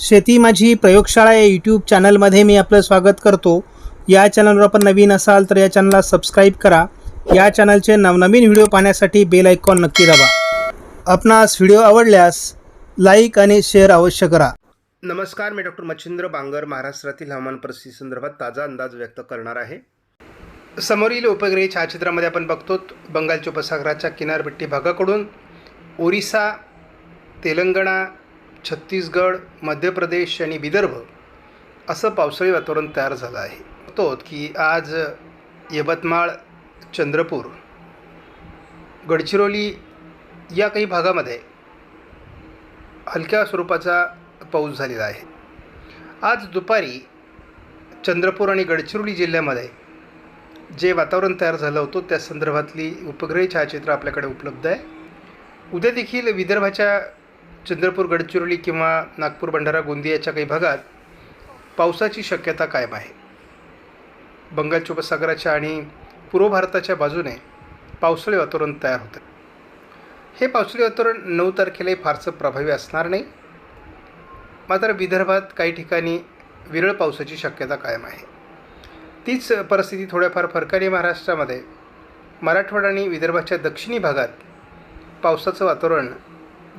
शेती माझी प्रयोगशाळा या यूट्यूब चॅनलमध्ये मी आपलं स्वागत करतो. या चॅनलवर आपण नवीन असाल तर या चॅनलला सबस्क्राईब करा. या चॅनलचे नवनवीन व्हिडिओ पाहण्यासाठी बेल आयकॉन नक्की दाबा. आपणास व्हिडिओ आवडल्यास लाईक आणि शेअर अवश्य करा. नमस्कार मी डॉक्टर मच्छिंद्र बांगर महाराष्ट्रातील हवामान परिस्थिती संदर्भात ताजा अंदाज व्यक्त करणार आहे. समोरील उपग्रही छायाचित्रामध्ये आपण बघतो बंगालच्या उपसागराच्या किनारपट्टी भागाकडून ओरिसा तेलंगणा छत्तीसगड मध्य प्रदेश आणि विदर्भ असं पावसाळी वातावरण तयार झालं आहे. तो की आज यवतमाळ चंद्रपूर गडचिरोली या काही भागामध्ये हलक्या स्वरूपाचा पाऊस झालेला आहे. आज दुपारी चंद्रपूर आणि गडचिरोली जिल्ह्यामध्ये जे वातावरण तयार झालं होतं त्या संदर्भातली उपग्रही छायाचित्र आपल्याकडे उपलब्ध आहे. उद्या देखील विदर्भाच्या चंद्रपूर गडचिरोली किंवा नागपूर भंडारा गोंदियाच्या काही भागात पावसाची शक्यता कायम आहे. बंगालच्या उपसागराच्या आणि पूर्व भारताच्या बाजूने पावसाळी वातावरण तयार होतं. हे पावसाळी वातावरण नऊ तारखेलाही फारसं प्रभावी असणार नाही. मात्र विदर्भात काही ठिकाणी विरळ पावसाची शक्यता कायम आहे. तीच परिस्थिती थोड्याफार फरकाने महाराष्ट्रामध्ये मराठवाडा आणि विदर्भाच्या दक्षिणी भागात पावसाचं वातावरण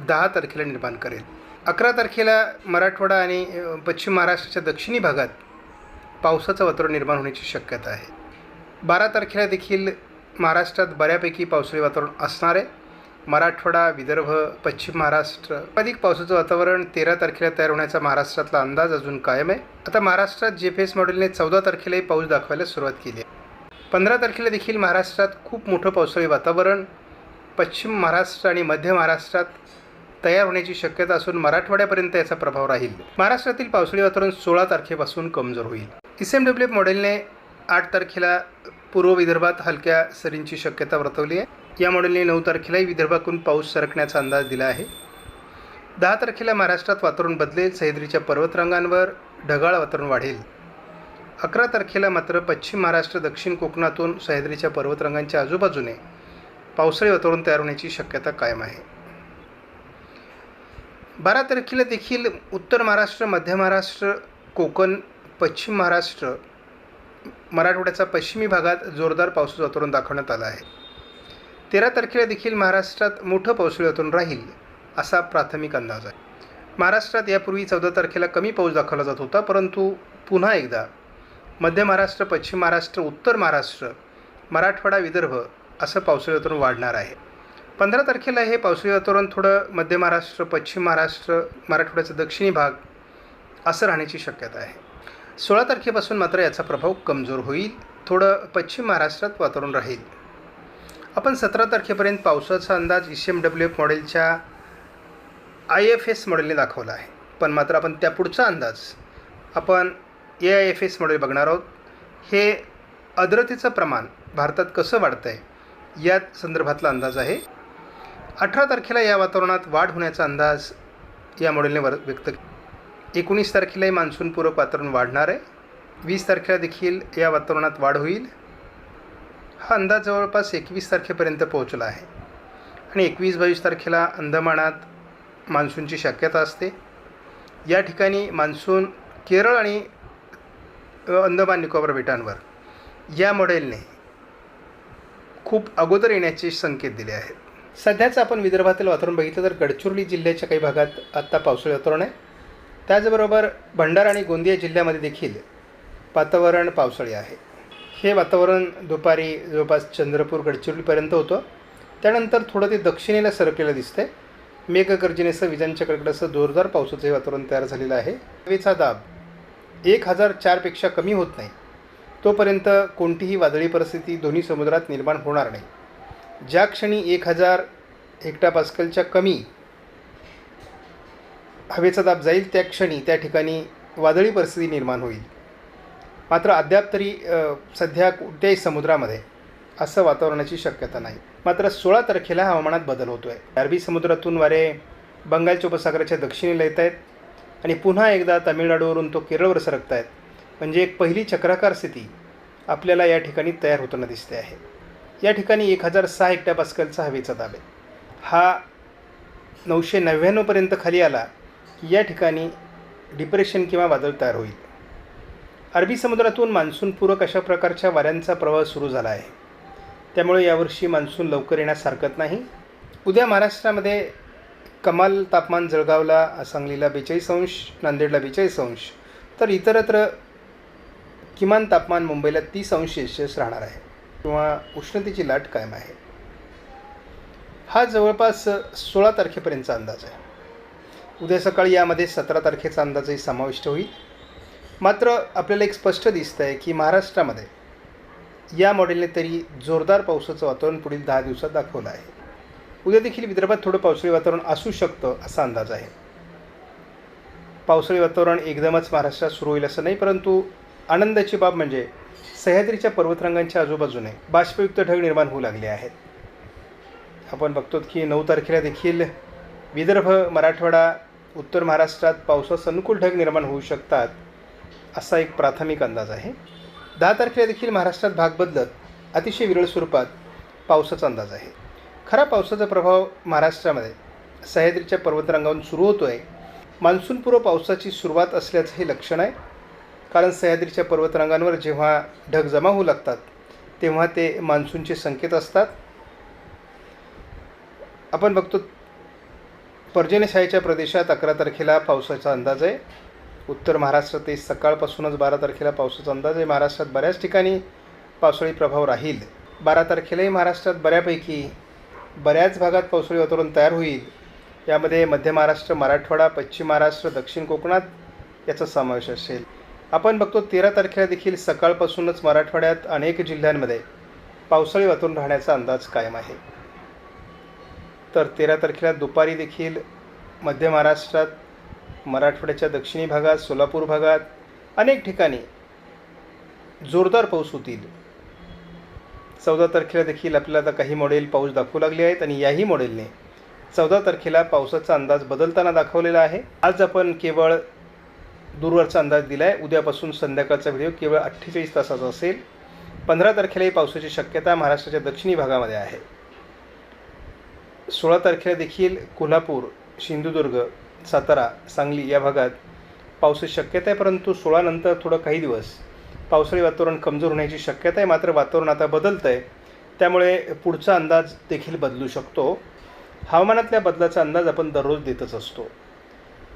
दहा तारखेला निर्माण करेल. अकरा तारखेला मराठवाडा आणि पश्चिम महाराष्ट्राच्या दक्षिणी भागात पावसाचं वातावरण निर्माण होण्याची शक्यता आहे. बारा तारखेला देखील महाराष्ट्रात बऱ्यापैकी पावसाळी वातावरण असणार आहे. मराठवाडा विदर्भ पश्चिम महाराष्ट्र अधिक पावसाचं वातावरण तेरा तारखेला तयार होण्याचा महाराष्ट्रातला अंदाज अजून कायम आहे. आता महाराष्ट्रात जे पी एस मॉडेलने चौदा तारखेलाही पाऊस दाखवायला सुरुवात केली आहे. पंधरा तारखेला देखील महाराष्ट्रात खूप मोठं पावसाळी वातावरण पश्चिम महाराष्ट्र आणि मध्य महाराष्ट्रात तयार होण्याची शक्यता असून मराठवाड्यापर्यंत याचा प्रभाव राहील. महाराष्ट्रातील पावसाळी वातावरण सोळा तारखेपासून कमजोर होईल. एस एम डब्ल्यू एफ मॉडेलने आठ तारखेला पूर्व विदर्भात हलक्या सरींची शक्यता वर्तवली आहे. या मॉडेलने नऊ तारखेलाही विदर्भातून पाऊस सरकण्याचा अंदाज दिला आहे. दहा तारखेला महाराष्ट्रात वातावरण बदलेल. सह्याद्रीच्या पर्वतरांगांवर ढगाळ वातावरण वाढेल. अकरा तारखेला मात्र पश्चिम महाराष्ट्र दक्षिण कोकणातून सह्याद्रीच्या पर्वतरांगांच्या आजूबाजूने पावसाळी वातावरण तयार होण्याची शक्यता कायम आहे. बारा तारखेला देखील उत्तर महाराष्ट्र मध्य महाराष्ट्र कोकण पश्चिम महाराष्ट्र मराठवाड्याचा पश्चिमी भागात जोरदार पावसाचं वातावरण दाखवण्यात आलं आहे. तेरा तारखेला देखील महाराष्ट्रात मोठं पावसाळी वातावरण राहील असा प्राथमिक अंदाज आहे. महाराष्ट्रात यापूर्वी चौदा तारखेला कमी पाऊस दाखवला जात होता परंतु पुन्हा एकदा मध्य महाराष्ट्र पश्चिम महाराष्ट्र उत्तर महाराष्ट्र मराठवाडा विदर्भ असं पावसाळी वातावरण वाढणार आहे. पंधरा तारखेला हे पावसाळी वातावरण थोडं मध्य महाराष्ट्र पश्चिम महाराष्ट्र मराठवाड्याचा दक्षिणी भाग असं राहण्याची शक्यता आहे. सोळा तारखेपासून मात्र याचा प्रभाव कमजोर होईल. थोडं पश्चिम महाराष्ट्रात वातावरण राहील. आपण सतरा तारखेपर्यंत पावसाचा अंदाज E C M W F मॉडेलच्या आय एफ एस मॉडेलने दाखवला आहे. पण मात्र आपण त्या पुढचा अंदाज आपण A I F S model बघणार आहोत. हे आर्द्रतेचं प्रमाण भारतात कसं वाढतं आहे या संदर्भातला अंदाज आहे. अठरा तारखेला या वातावरणात वाढ होण्याचा अंदाज या मॉडेलने वर व्यक्त एकोणीस तारखेलाही मान्सूनपूर्वक वातावरण वाढणार आहे. वीस तारखेला देखील या वातावरणात वाढ होईल. हा अंदाज जवळपास एकवीस तारखेपर्यंत पोहोचला आहे. आणि एकवीस बावीस तारखेला अंदमानात मान्सूनची शक्यता असते. या ठिकाणी मान्सून केरळ आणि अंदमान निकोबार बेटांवर या मॉडेलने खूप अगोदर येण्याचे संकेत दिले आहेत. सध्याचं आपण विदर्भातील वातावरण बघितलं तर गडचिरोली जिल्ह्याच्या काही भागात आत्ता पावसाळी वातावरण आहे. त्याचबरोबर भंडारा आणि गोंदिया जिल्ह्यामध्ये देखील वातावरण पावसाळी आहे. हे वातावरण दुपारी जवळपास चंद्रपूर गडचिरोलीपर्यंत होतं. त्यानंतर थोडं ते दक्षिणेला सरकलेलं दिसतंय. मेघगर्जनेसह विजांच्या कडकडासह जोरदार पावसाचं हे वातावरण तयार झालेलं आहे. हवेचा दाब एक हजार चारपेक्षा कमी होत नाही. तोपर्यंत कोणतीही वादळी परिस्थिती दोन्ही समुद्रात निर्माण होणार नाही. ज्या क्षणी एक हजार हेक्टापास्कलच्या कमी हवेचा दाब जाईल त्या क्षणी त्या ठिकाणी वादळी परिस्थिती निर्माण होईल. मात्र अद्याप तरी सध्या कुठल्याही समुद्रामध्ये असं वातावरणाची शक्यता नाही. मात्र सोळा तारखेला हवामानात बदल होतो आहे अरबी समुद्रातून वारे बंगालच्या उपसागराच्या दक्षिणेला येत आहेत आणि पुन्हा एकदा तामिळनाडूवरून तो केरळवर सरकत आहेत म्हणजे एक पहिली चक्राकार स्थिती आपल्याला या ठिकाणी तयार होताना दिसते आहे. या ठिकाणी एक हजार सहा हेक्टापास्कलचा हवेचा दाब आहे. हा नऊशे नव्याण्णवपर्यंत खाली आला की या ठिकाणी डिप्रेशन किंवा वादळ तयार होईल. अरबी समुद्रातून मान्सूनपूरक अशा प्रकारच्या वाऱ्यांचा प्रवाह सुरू झाला आहे. त्यामुळे यावर्षी मान्सून लवकर येण्यास हरकत नाही. उद्या महाराष्ट्रामध्ये कमाल तापमान जळगावला सांगलीला बेचाळीस अंश नांदेडला बेचाळीस अंश तर इतरत्र किमान तापमान मुंबईला तीस अंश सेल्सिअस राहणार आहे. किंवा उष्णतेची लाट कायम आहे. हा जवळपास सोळा तारखेपर्यंतचा अंदाज आहे. उद्या सकाळी यामध्ये सतरा तारखेचा अंदाजही समाविष्ट होईल. मात्र आपल्याला एक स्पष्ट दिसतं आहे की महाराष्ट्रामध्ये या मॉडेलने तरी जोरदार पावसाचं वातावरण पुढील दहा दिवसात दाखवलं आहे. उद्या देखील विदर्भात थोडं पावसाळी वातावरण असू शकतं असा अंदाज आहे. पावसाळी वातावरण एकदमच महाराष्ट्रात सुरू होईल असं नाही परंतु आनंदाची बाब म्हणजे सह्याद्रीच्या पर्वतरांगांच्या आजूबाजूने बाष्पयुक्त ढग निर्माण होऊ लागले आहेत. आपण बघतो की नऊ तारखेला देखील विदर्भ मराठवाडा उत्तर महाराष्ट्रात पावसास अनुकूल ढग निर्माण होऊ शकतात असा एक प्राथमिक अंदाज आहे. दहा तारखेला देखील महाराष्ट्रात भाग बदलत अतिशय विरळ स्वरूपात पावसाचा अंदाज आहे. खरा पावसाचा प्रभाव महाराष्ट्रामध्ये सह्याद्रीच्या पर्वतरांगावरून सुरू होतो आहे मान्सूनपूर्व पावसाची सुरुवात असल्याचं हे लक्षण आहे. कारण सह्याद्रीच्या पर्वतरांगांवर जेव्हा ढग जमा होऊ लागतात तेव्हा ते मान्सूनचे संकेत असतात. आपण बघतो पर्जन्यशाहीच्या प्रदेशात अकरा तारखेला पावसाचा अंदाज आहे. उत्तर महाराष्ट्रात ते सकाळपासूनच बारा तारखेला पावसाचा अंदाज आहे. महाराष्ट्रात बऱ्याच ठिकाणी पावसाळी प्रभाव राहील. बारा तारखेलाही महाराष्ट्रात बऱ्यापैकी बऱ्याच भागात पावसाळी वातावरण तयार होईल. यामध्ये मध्य महाराष्ट्र मराठवाडा पश्चिम महाराष्ट्र दक्षिण कोकणात याचा समावेश असेल. आपण बघतो तेरा तारखेला देखील सकाळपासूनच मराठवाड्यात अनेक जिल्ह्यांमध्ये पावसाळी वातावरण राहण्याचा अंदाज कायम आहे. तर तेरा तारखेला दुपारी देखील मध्य महाराष्ट्रात मराठवाड्याच्या दक्षिणी भागात सोलापूर भागात अनेक ठिकाणी जोरदार पाऊस होतील. चौदा तारखेला देखील आपल्याला आता काही मॉडेल पाऊस दाखवू लागले आहेत आणि याही मॉडेलने चौदा तारखेला पावसाचा अंदाज बदलताना दाखवलेला आहे. आज आपण केवळ दूरवरचा अंदाज दिला आहे उद्यापासून संध्याकाळचा व्हिडिओ केवळ अठ्ठेचाळीस तासाचा असेल. पंधरा तारखेलाही पावसाची शक्यता महाराष्ट्राच्या दक्षिणी भागामध्ये आहे. सोळा तारखेला देखील कोल्हापूर सिंधुदुर्ग सातारा सांगली या भागात पावसाची शक्यता आहे परंतु सोळानंतर थोडं काही दिवस पावसाळी वातावरण कमजोर होण्याची शक्यता आहे. मात्र वातावरण आता बदलतं आहे त्यामुळे पुढचा अंदाज देखील बदलू शकतो. हवामानातल्या बदलाचा अंदाज आपण दररोज देतच असतो.